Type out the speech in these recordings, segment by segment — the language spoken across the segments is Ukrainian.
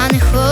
Я не хочу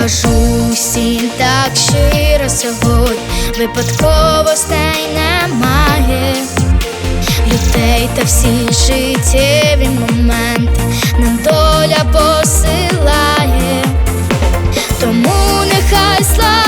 кажу всім так щиро сьогодні, випадковостей немає людей та всі життєві моменти нам доля посилає, тому нехай слава.